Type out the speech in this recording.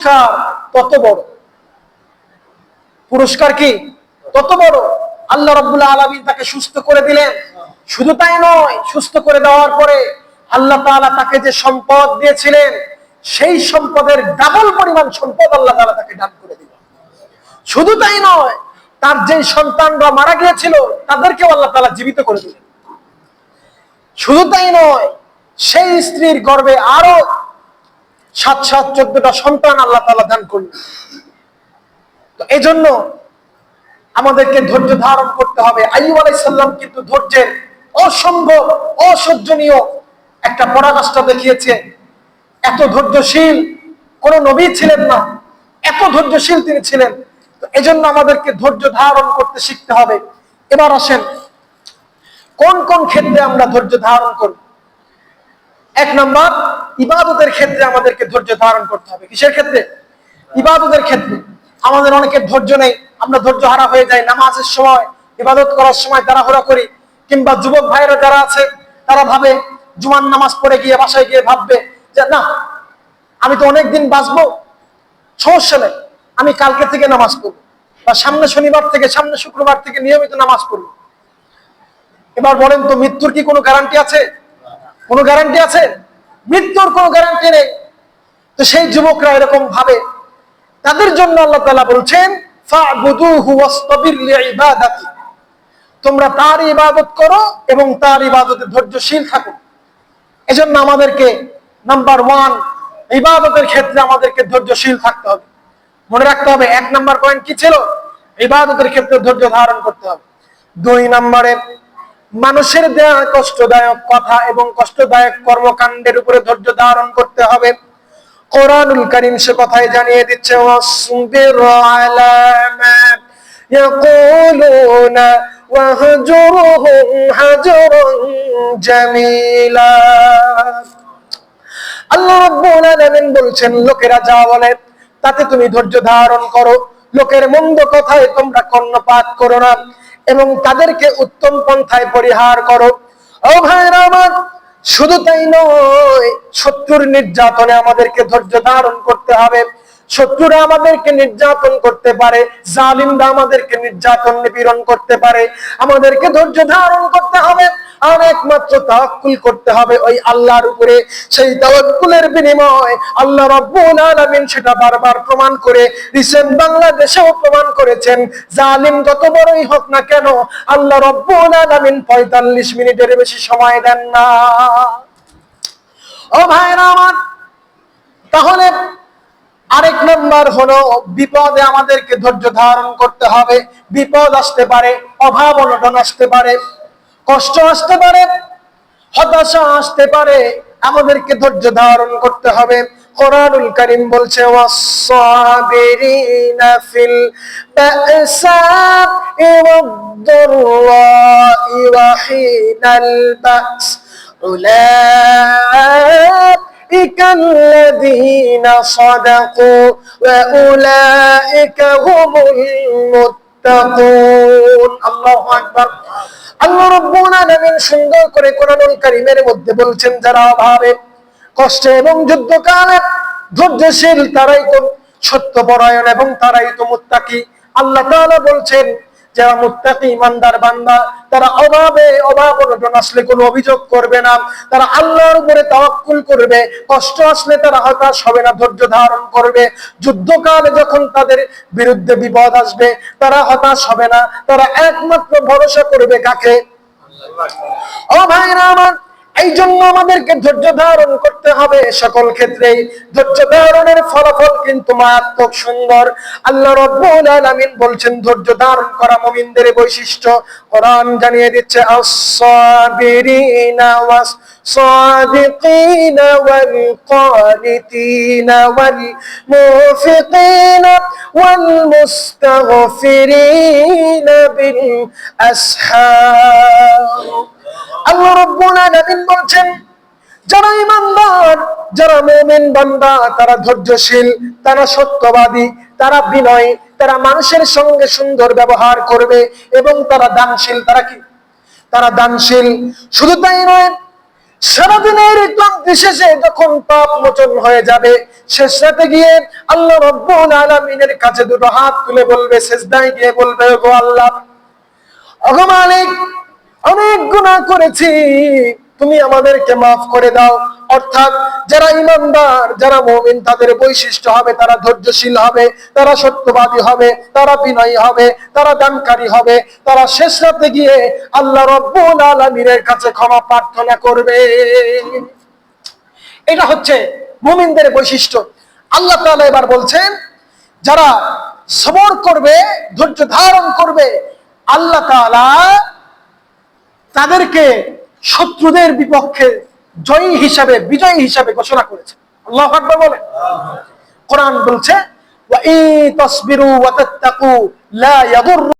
পুরস্কার তত বড়। পুরস্কার কি? তত বড়। আল্লাহ রব্বুল্লাহ আলমিন তাকে সুস্থ করে দিলেন। শুধু তাই নয়, সুস্থ করে দেওয়ার পরে আল্লাহ তাআলা তাকে যে সম্পদ দিয়েছিলেন, সেই সম্পদের ডাবল পরিমাণ সম্পদ আল্লাহ তাআলা তাকে দান করে দিলেন। শুধু তাই নয়, তার যে সন্তানরা মারা গিয়েছিল, তাদেরকেও আল্লাহ তাআলা জীবিত করে দিলেন। শুধু তাই নয়, সেই স্ত্রীর গর্বে আরও সাত সাত, চোদ্দটা সন্তান আল্লাহ তাআলা দান করলেন। তো এই জন্য আমাদেরকে ধৈর্য ধারণ করতে হবে। আইয়ুব আলাইসাল্লাম কিন্তু ধৈর্যের অসম্ভব, অসহ্যনীয় একটা পরাকাষ্ঠা দেখিয়েছে। এত ধৈর্যশীল কোন নবী ছিলেন না। এত ধৈর্যশীল তিনি ছিলেন। তো এজন্য আমাদেরকে ধৈর্য ধারণ করতে শিখতে হবে। এবার আসেন, কোন কোন ক্ষেত্রে আমরা ধৈর্য ধারণ করব? এক নম্বর, ইবাদতের ক্ষেত্রে আমাদেরকে ধৈর্য ধারণ করতে হবে। কিসের ক্ষেত্রে? ইবাদতের ক্ষেত্রে। আমাদের অনেকের ধৈর্য নেই। আমরা ধৈর্য হারা হয়ে যাই নামাজের সময়, ইবাদত করার সময় তাড়াহুড়া করি, কিংবা যুবক ভাইরা যারা আছে, তারা ভাবে জুমার নামাজ পড়ে গিয়ে বাসায় গিয়ে ভাববে যে, না, আমি তো অনেকদিন বাঁচবো, সমস্যা নেই, আমি কালকে থেকে নামাজ পড়ব। বা সামনে শনিবার থেকে, সামনে শুক্রবার থেকে নিয়মিত নামাজ পড়ব। এবার বলেন তো, মৃত্যুর কি কোনো গ্যারান্টি আছে? কোনো গ্যারান্টি আছে? মৃত্যুর কোনো গ্যারান্টি নেই। তো সেই যুবকরা এরকম ভাবে তাদের জন্য আল্লাহ তাআলা বলছেন তোমরা তার ইবাদত করো এবং তার ইবাদতে ধৈর্যশীল থাকো। এজন্য আমাদেরকে নাম্বার ওয়ান ইবাদতের ক্ষেত্রে আমাদেরকে ধৈর্যশীল থাকতে হবে। মনে রাখতে হবে, এক নাম্বার পয়েন্ট কি ছিল? ইবাদতের ক্ষেত্রে ধৈর্য ধারণ করতে হবে। দুই নম্বরে মানুষের দেয়া কষ্টদায়ক কথা এবং কষ্টদায়ক কর্মকাণ্ডের উপরে ধৈর্য ধারণ করতে হবে। কোরআনুল করিম সে কথাই জানিয়ে দিচ্ছে আল্লাহ বলছেন, লোকেরা যা বলে তাতে তুমি ধৈর্য ধারণ করো। লোকের মন্দ কথায় তোমরা কর্ণপাত করো না। এবং তাদেরকে উত্তম পন্থায় পরিহার করো। ও ভাইরা আমার, শুধু তাই নয়, শত্রুর নির্যাতনে আমাদেরকে ধৈর্য ধারণ করতে হবে। শত্রুরা আমাদেরকে নির্যাতন করতে পারে, জালিমরা আমাদেরকে নির্যাতন নিপীড়ন করতে পারে। আমাদেরকে ধৈর্য ধারণ করতে হবে, আর একমাত্র তাওয়াক্কুল করতে হবে ওই আল্লাহর উপরে। সেই তাওয়াক্কুলের বিনিময় আল্লাহ রাব্বুল আলামিন সেটা বারবার প্রমাণ করে, রিসেন্ট বাংলাদেশেও প্রমাণ করেছেন, জালিম যত বড়ই হোক না কেন, আল্লাহ রাব্বুল আলামিন 45 মিনিটের বেশি সময় দেন না। ও ভাইরা আমার, তাহলে আরেক নম্বর হলো, বিপদে আমাদেরকে ধৈর্য ধারণ করতে হবে। বিপদ আসতে পারে, অভাব অনটন আসতে পারে, কষ্ট আসতে পারে, হতাশা আসতে পারে, আমাদেরকে ধৈর্য ধারণ করতে হবে। কোরআনুল করিম বলছে ফিল ওয়া أولئك الذين صدقوا وأولئك هم المتقون الله أكبر আল্লাহ রব্বুল আলামিন সুন্দর করে কোরআনুল কারীমের মধ্যে বলছেন যারা অভাবে কষ্টে এবং যুদ্ধকালে ধৈর্যশীল তারাই তো সত্য পরায়ণ এবং তারাই তো মুত্তাকি আল্লাহ তাআলা বলছেন যারা মুত্তাকি ইমানদার বান্দা, তারা অভাবে অভাব অনটন আসলে কোনো অভিযোগ করবে না। তারা আল্লাহর উপরে তাওয়াক্কুল করবে, কষ্ট আসলে তারা হতাশ হবে না ধৈর্য ধারণ করবে। যুদ্ধকালে যখন তাদের বিরুদ্ধে বিপদ আসবে, তারা হতাশ হবে না। তারা একমাত্র ভরসা করবে কাকে? ও ভাইরা আমার এই জন্য আমাদেরকে ধৈর্য ধারণ করতে হবে সকল ক্ষেত্রেই। ধৈর্য ধারণের ফলাফল কিন্তু মারাত্মক সুন্দর। আল্লাহ রব্বুল আলামিন বলছেন, ধৈর্য ধারণ করা মুমিনদের বৈশিষ্ট্য। কোরআন জানিয়ে দিচ্ছে, আস-সাবিরিনা ওয়াল কানিতিনা ওয়াল মুস্তাগফিরিনা বিল আসহার আল্লাহ বলছেন, যারা ইমানদার যারা বান্দা, তারা ধৈর্যশীল, তারা সত্যবাদী, তারা বিনয়, তারা মানুষের সঙ্গে সুন্দর ব্যবহার করবে এবং তারা দানশীল, তারা কি? তারা দানশীল। শুধু তাই নয়, সারাদিনের ক্লান্তি শেষে যখন পাপ মোচন হয়ে যাবে, শেষ রাতে গিয়ে আল্লাহ রব্বুল আলামিনের কাছে দুটো হাত তুলে বলবে শেষদায় গিয়ে বলবে গো আল্লাহ অনেক গুনাহ করেছি। তুমি আমাদেরকে মাফ করে দাও। অর্থাৎ যারা ইমানদার, যারা মুমিন, তাদের বৈশিষ্ট্য হবে, তারা ধৈর্যশীল হবে, তারা সত্যবাদী হবে, তারা বিনয়ী হবে, তারা দানকারী হবে, তারা শেষ রাতে গিয়ে আল্লাহ রব্বুল আলামিনের কাছে ক্ষমা প্রার্থনা করবে। এটা হচ্ছে মুমিনদের বৈশিষ্ট্য। আল্লাহ তাআলা এবার বলছেন, যারা সবর করবে, ধৈর্য ধারণ করবে, আল্লাহ তাআলা তাদেরকে শত্রুদের বিপক্ষে জয়ী হিসাবে, বিজয়ী হিসাবে ঘোষণা করেছে। আল্লাহ আকবর বলে কোরআন বলছে, ওয়া ওয়া তাত্তাকু, লা ইয়াদুর